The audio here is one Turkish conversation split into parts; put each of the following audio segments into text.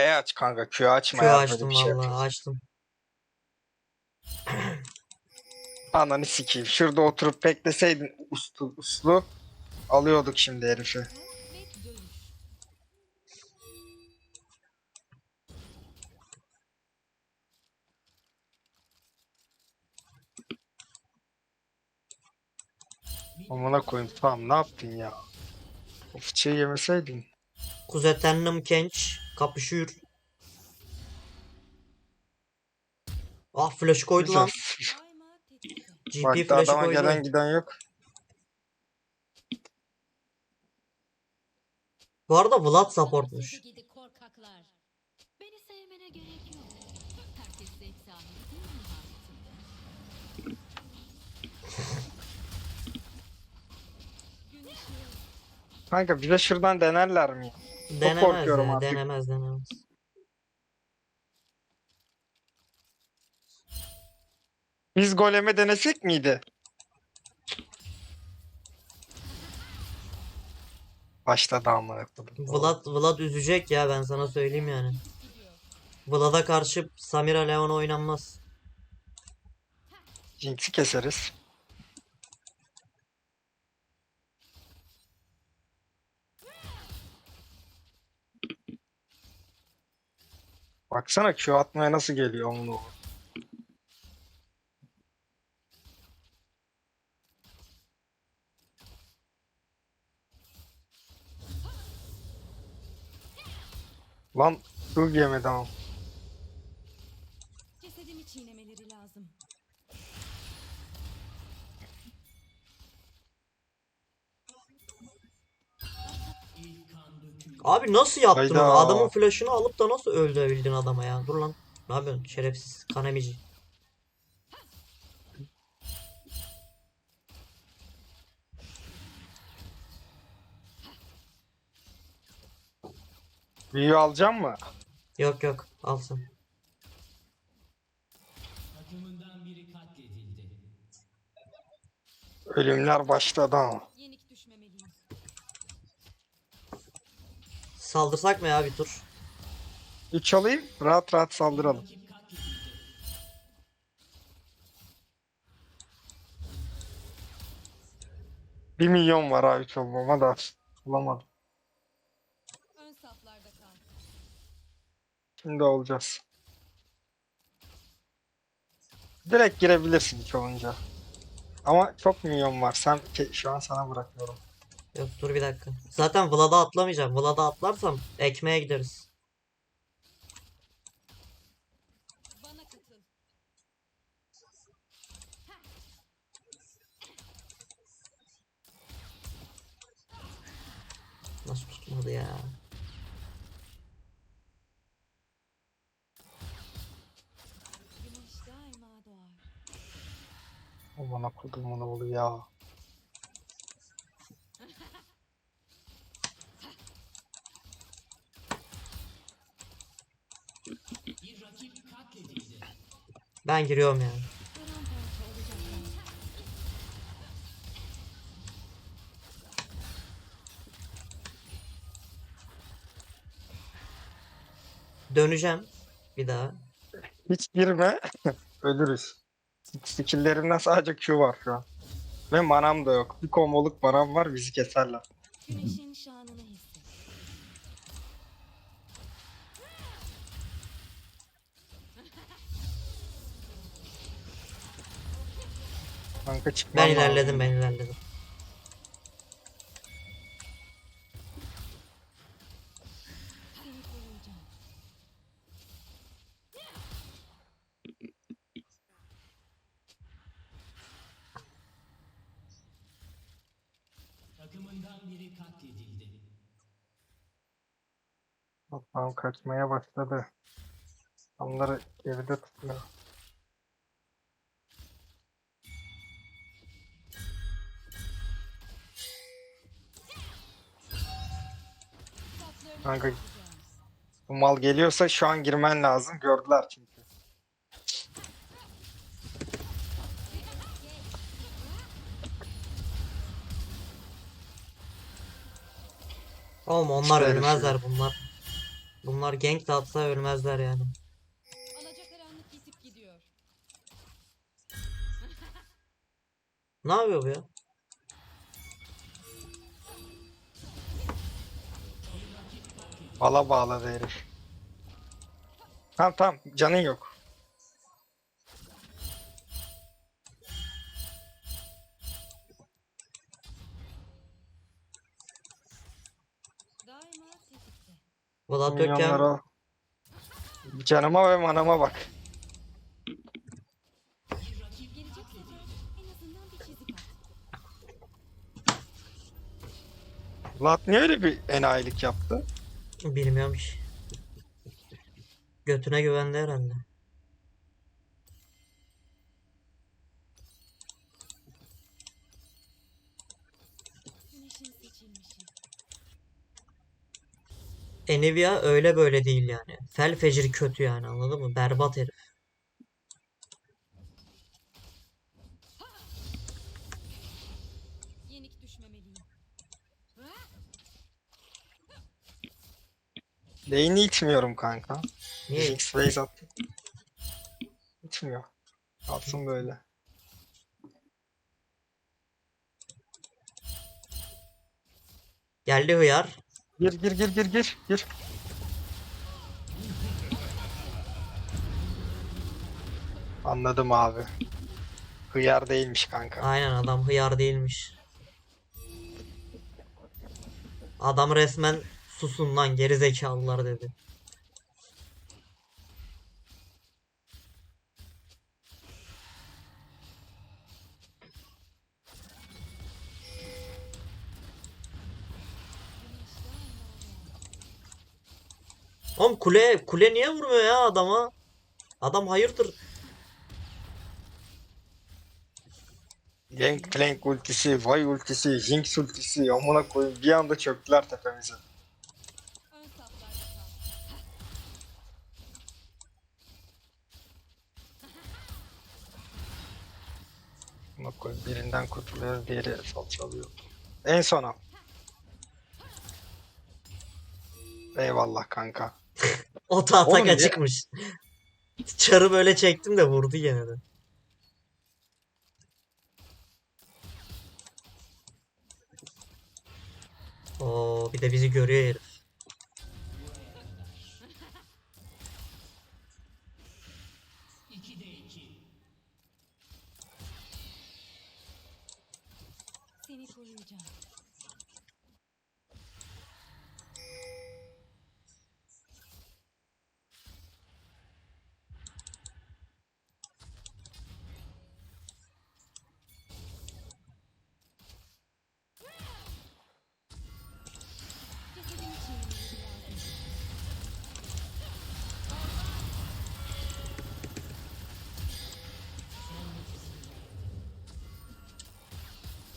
E aç kanka Q açma Q ya açtım böyle bir şey vallahi açtım. Ananı sikeyim. Şurada oturup bekleseydin uslu uslu alıyorduk şimdi herifi. Amına koyayım tamam ne yaptın ya? O fıçıyı yemeseydin. Kuzetenlim genç kapışıyor. Ah flash koydu lan. GP Bak da flash'ı adama koydu. gelen giden yok. Bu arada Vlad supportmuş. Kanka bize şuradan denerler mi? Denemez korkuyorum ya, artık. denemez denemez. Biz goleme denesek miydi? Başladı amına koyayım. Vlad, Vlad üzecek ya ben sana söyleyeyim yani. Vlad'a karşı Samira Leon oynanmaz. Jinx'i keseriz. Baksana Q atmaya nasıl geliyor onu. Lan Q yemedi ama. Abi nasıl yaptın Hayda. onu? Adamın flash'ını alıp da nasıl öldürebildin adama ya? Dur lan. Ne yapıyorsun? Şerefsiz. Kanemici. Büyü alacağım mı? Yok yok. Alsın. Ölümler başladı ama. Saldırsak mı ya bir tur? 3 alayım rahat rahat saldıralım. Bir milyon var abi olmama da. Bulamadım. Ön saflarda kal. Şimdi olacağız. Direkt girebilirsin hiç olunca. Ama çok milyon var. Sen şu an sana bırakıyorum. Yok dur bir dakika. Zaten Vlad'a atlamayacağım. Vlad'a atlarsam ekmeğe gideriz. Bana katıl. Nasıl tutmadı ya? Doğar. Aman ne oluyor ya. Bir rakip katledildi. Ben giriyorum yani. Döneceğim. Bir daha. Hiç girme. Ölürüz. Skill'lerimden sadece Q var şu an. Ve manam da yok. Bir komboluk manam var bizi keserler. Kanka çıkmam Ben lazım. ilerledim ben ilerledim. Seni koruyacağım. Takımından biri katledildi. Tamam kaçmaya başladı. Onları geride tutuyor. Kanka bu mal geliyorsa şu an girmen lazım. Gördüler çünkü. Oğlum onlar Şöyle ölmezler şey. bunlar. Bunlar gank de ölmezler yani. Ne yapıyor bu ya? Bala bağladı herif. Tamam tamam canın yok. Vlad yokken Milyonlara. Canıma ve manama bak. Gelecek sefer en azından bir çizik at. Lat niye öyle bir enayilik yaptı? Bilmiyorum ki. Götüne güvendi herhalde. Enivia öyle böyle değil yani. Fel fecir kötü yani anladın mı? Berbat herif. Lane'i itmiyorum kanka. Niye? Jinx base attı. İtmiyor. Kalsın böyle. Geldi hıyar. Gir gir gir gir gir gir. Anladım abi. Hıyar değilmiş kanka. Aynen adam hıyar değilmiş. Adam resmen susun lan geri zekalılar dedi. Oğlum kule kule niye vurmuyor ya adama? Adam hayırdır? Gangplank ultisi, Vay ultisi, Jinx ultisi. Amına koyayım bir anda çöktüler tepemize. Birinden kurtuluyoruz diğeri salçalıyor. En sona. Eyvallah kanka. Atak Oğlum ya- açıkmış. Çarı böyle çektim de vurdu gene de. Oo bir de bizi görüyor herif.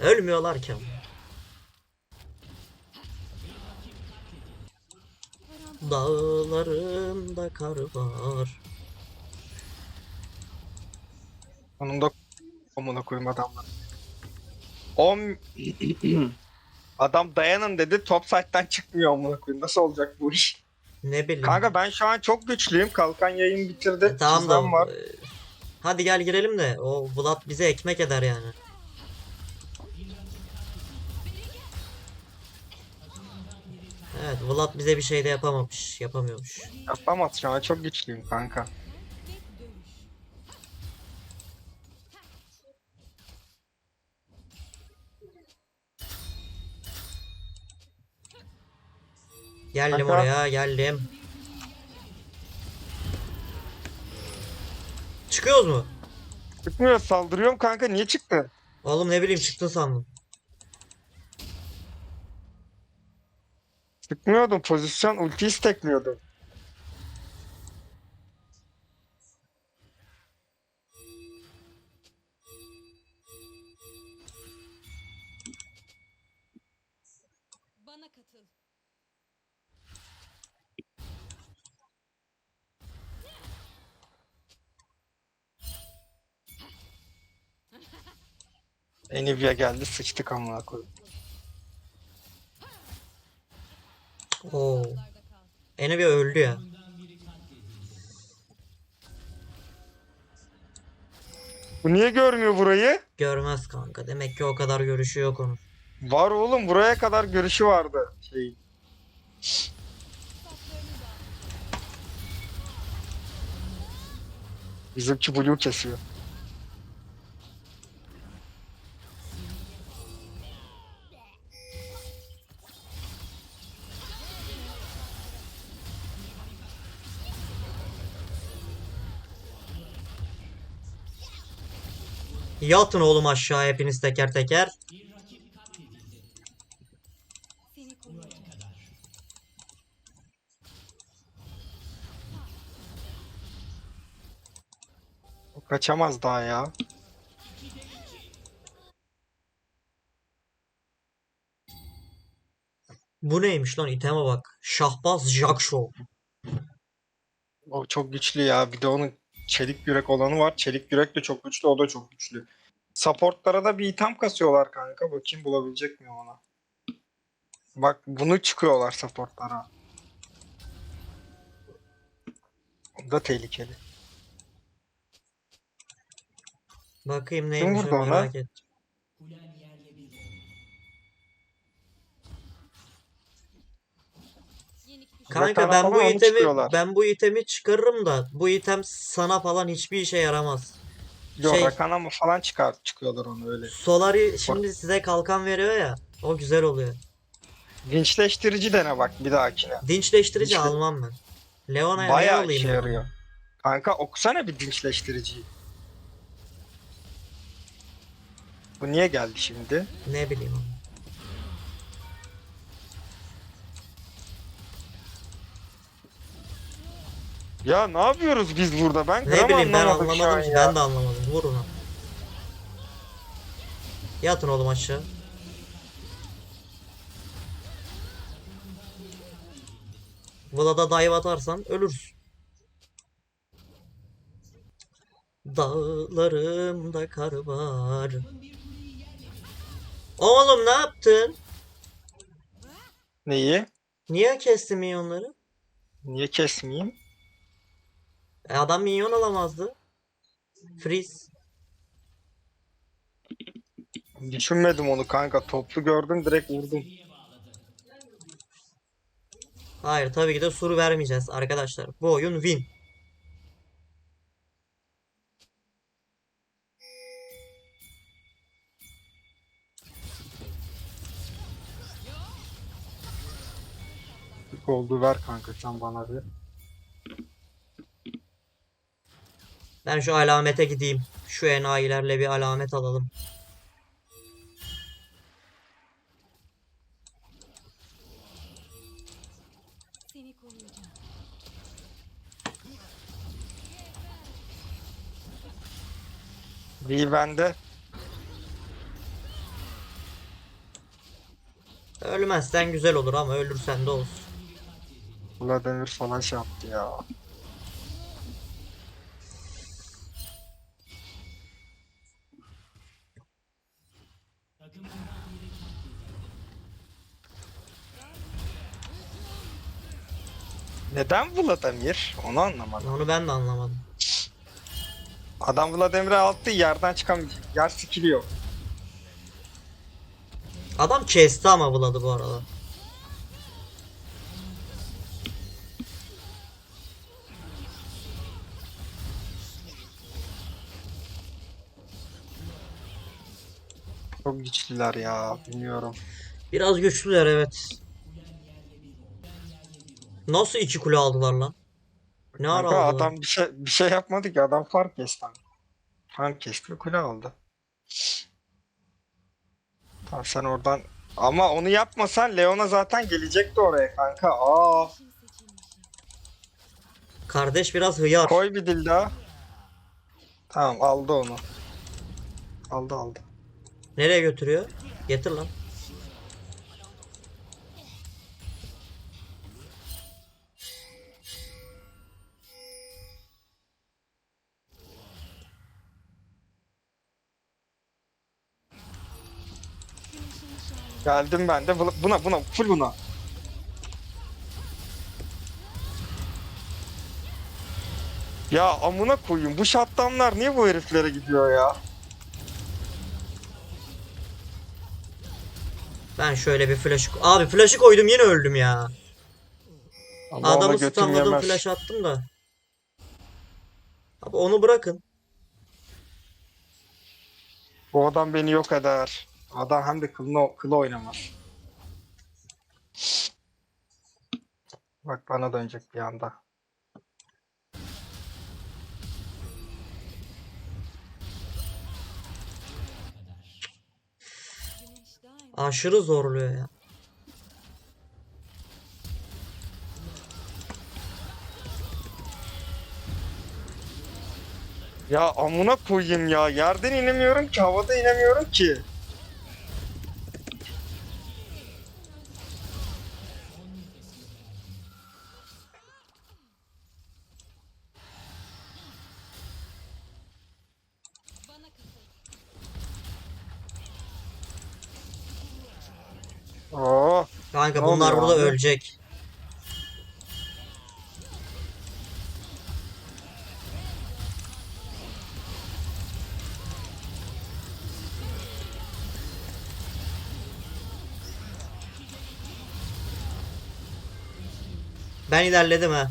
Ölmüyorlar ki. Dağlarında kar var. Sonunda amına koyayım adamlar. 10 Adam dayanın dedi top site'den çıkmıyor amına koyayım. Nasıl olacak bu iş? Ne bileyim. Kanka ben şu an çok güçlüyüm. Kalkan yayın bitirdi. E, tamam da var. e, hadi gel girelim de o Vlad bize ekmek eder yani. Evet Vlad bize bir şey de yapamamış. Yapamıyormuş. Yapamaz şu an çok güçlüyüm kanka. Geldim Kanka. oraya geldim. Çıkıyoruz mu? Çıkmıyor saldırıyorum kanka niye çıktı? Oğlum ne bileyim çıktın sandım. Çıkmıyordum pozisyon ulti istekliyordum. Bana katıl. Enivia geldi sıçtık amına koyayım. Oo. Envy öldü ya. Bu niye görmüyor burayı? Görmez kanka. Demek ki o kadar görüşü yok onun. Var oğlum buraya kadar görüşü vardı. Şey. Bizimki blue kesiyor. Yatın oğlum aşağı hepiniz teker teker. O kaçamaz daha ya. Bu neymiş lan iteme bak. Şahbaz Jack Show. O çok güçlü ya. Bir de onun çelik yürek olanı var. Çelik yürek de çok güçlü. O da çok güçlü. Supportlara da bir item kasıyorlar kanka. Bakayım bulabilecek miyim ona. Bak bunu çıkıyorlar supportlara. O da tehlikeli. Bakayım neymiş o merak ettim. Kanka ben bu itemi ben bu itemi çıkarırım da bu item sana falan hiçbir işe yaramaz. Yok Şey- Rakan ama falan çıkar çıkıyorlar onu öyle. Solari şimdi size kalkan veriyor ya. O güzel oluyor. Dinçleştirici dene bak bir dahakine. Dinçleştirici Dinçle- almam ben. Leona'ya ne Bayağı alayım işe ya? yarıyor. Kanka okusana bir dinçleştiriciyi. Bu niye geldi şimdi? Ne bileyim Ya ne yapıyoruz biz burada? Ben Ne gram bileyim ben anlamadım şu an anlamadım ki ya. ben de anlamadım. Vur ona. Yatın oğlum aşağı. Vlad'a dive atarsan ölürsün. Dağlarımda kar var. Oğlum ne yaptın? Neyi? Niye kestin minyonları? Niye kesmeyeyim? E adam minyon alamazdı. Freeze. Düşünmedim onu kanka. Toplu gördüm direkt vurdum. Hayır tabii ki de sur vermeyeceğiz arkadaşlar. Bu oyun win. İlk oldu ver kanka sen bana bir. Ben şu alamete gideyim. Şu enayilerle bir alamet alalım. İyi bende. Ölmezsen güzel olur ama ölürsen de olsun. Vladimir falan şey yaptı ya. Neden Vladimir? Onu anlamadım. Onu ben de anlamadım. Adam Vladimir'e attı yerden çıkamayacak. Yer sikiliyor. Adam kesti ama Vlad'ı bu arada. Çok güçlüler ya. Bilmiyorum. Biraz güçlüler evet. Nasıl iki kule aldılar lan? Ne ara Kanka aldılar? adam bir şey bir şey yapmadı ki adam fark kesti. Fark kesti kule aldı. Tamam sen oradan ama onu yapmasan Leona zaten gelecekti oraya kanka. Aa. Kardeş biraz hıyar. koy bir dil daha. Tamam aldı onu. Aldı aldı. Nereye götürüyor? Getir lan. Geldim ben de. Buna buna full buna. Ya amına koyayım bu şatlamlar niye bu heriflere gidiyor ya? Ben şöyle bir flash... Abi flash'ı koydum yine öldüm ya. Allah Adamı stunladım flash attım da. Abi onu bırakın. Bu adam beni yok eder. Adam hem de kılını, kılı oynamaz. Bak bana dönecek bir anda. Aşırı zorluyor ya. Ya amına koyayım ya. Yerden inemiyorum ki, havada inemiyorum ki. Kanka Ne bunlar burada abi? ölecek. Ben ilerledim ha.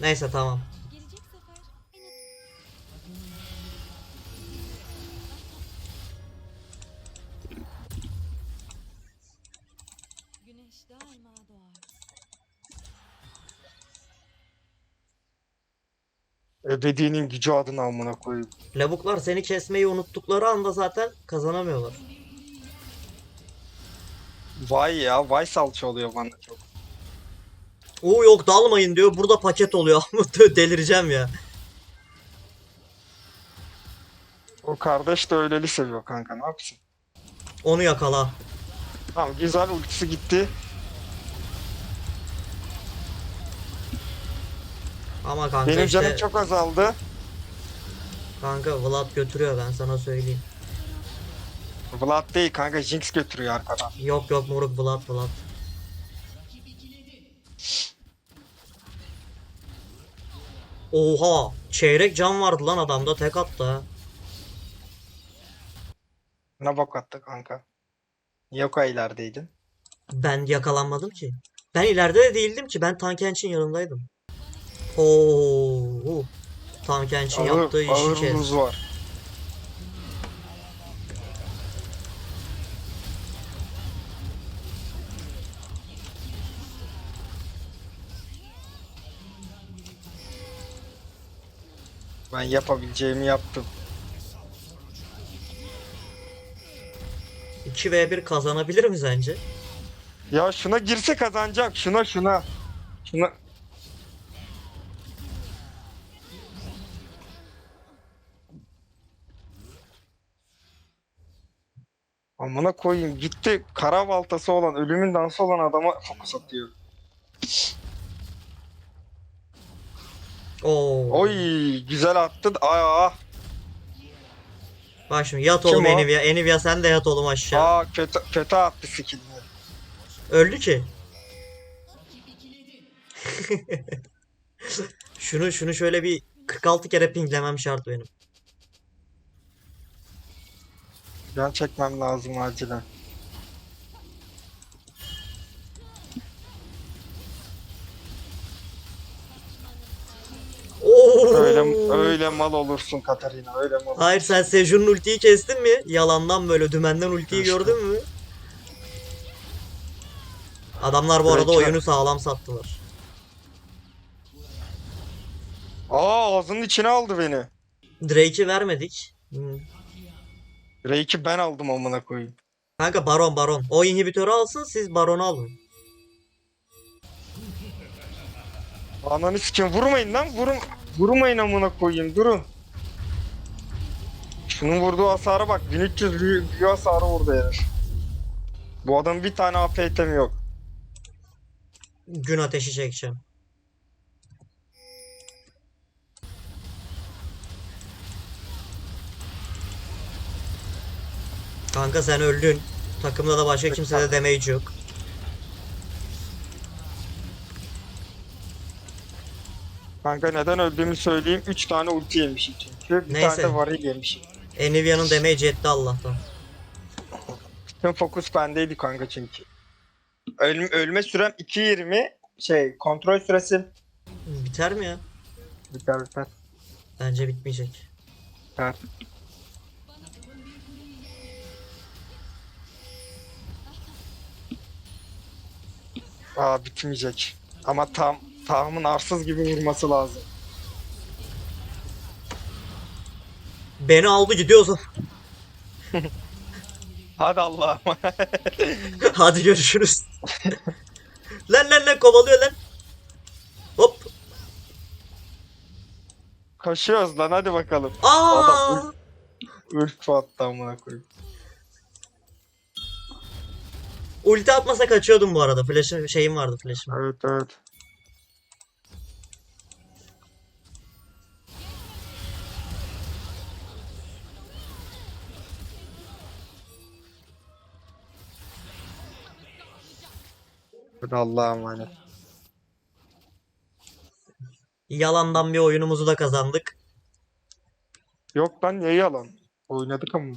Neyse tamam. Ebedinin gücü adına amına koyayım. Lavuklar seni kesmeyi unuttukları anda zaten kazanamıyorlar. Vay ya, vay salça oluyor bana çok. Oo yok dalmayın diyor. Burada paket oluyor. Delireceğim ya. O kardeş de öyleli seviyor kanka, ne yapsın? Onu yakala. Tamam güzel ultisi gitti. Ama kanka Benim işte canım çok azaldı. kanka Vlad götürüyor ben sana söyleyeyim. Vlad değil kanka Jinx götürüyor arkadan. Yok yok moruk Vlad Vlad. Oha! Çeyrek can vardı lan adamda tek attı ha. Ne bok attı kanka. Kadar ilerideydin? Ben yakalanmadım ki. Ben ileride de değildim ki. Ben Tankenç'in yanındaydım. Oo! Tankenç'in Ağır, yaptığı işi kes. var. Ben yapabileceğimi yaptım. 2v1 kazanabilir mi sence? Ya şuna girse kazanacak. Şuna şuna. Şuna. Amına koyayım gitti kara baltası olan ölümün dansı olan adama fokus atıyor. Oo. Oy güzel attı. Aa, Bak şimdi yat Kim oğlum o? Enivia. Enivia sen de yat oğlum aşağı. aa kötü kötü attı skillini. Öldü ki. şunu şunu şöyle bir 46 kere pinglemem şart benim. Ben çekmem lazım acilen. Öyle öyle mal olursun Katarina öyle mal. Hayır sen Sejun'un ultiyi kestin mi? Yalandan böyle dümenden ultiyi Kestim. gördün mü? Adamlar bu arada oyunu sağlam sattılar. Aa ağzının içine aldı beni. Drake'i vermedik. Hmm. Reiki ben aldım amına koyayım. Kanka baron baron. O inhibitörü alsın siz baronu alın. Ananı sikim vurmayın lan vurun. Vurmayın amına koyayım durun. Şunun vurduğu hasara bak 1300 büyü, büyü hasarı vurdu herif. Bu adamın bir tane AP itemi yok. Gün ateşi çekeceğim. Kanka sen öldün. Takımda da başka kimsede damage yok. Kanka neden öldüğümü söyleyeyim. 3 tane ulti yemişim çünkü. Bir Neyse. tane de varil yemişim. Enivia'nın damage etti Allah'tan. Tüm fokus bendeydi kanka çünkü. Ölme, ölme sürem 2.20 şey kontrol süresi Biter mi ya? biter biter. Bence bitmeyecek. biter. Aa bitmeyecek. Ama tam tahmin arsız gibi vurması lazım. Beni aldı gidiyoruz. Hadi Allah'ım. Hadi görüşürüz. lan lan lan kovalıyor lan. Hop. Koşuyoruz lan hadi bakalım. Aa! Adam Ürk attı amına koyayım. Ulti atmasa kaçıyordum bu arada. Flash'ım şeyim vardı flash'ım. Evet evet. Allah'a emanet. Yalandan bir oyunumuzu da kazandık. Yok lan niye yalan? Oynadık ama.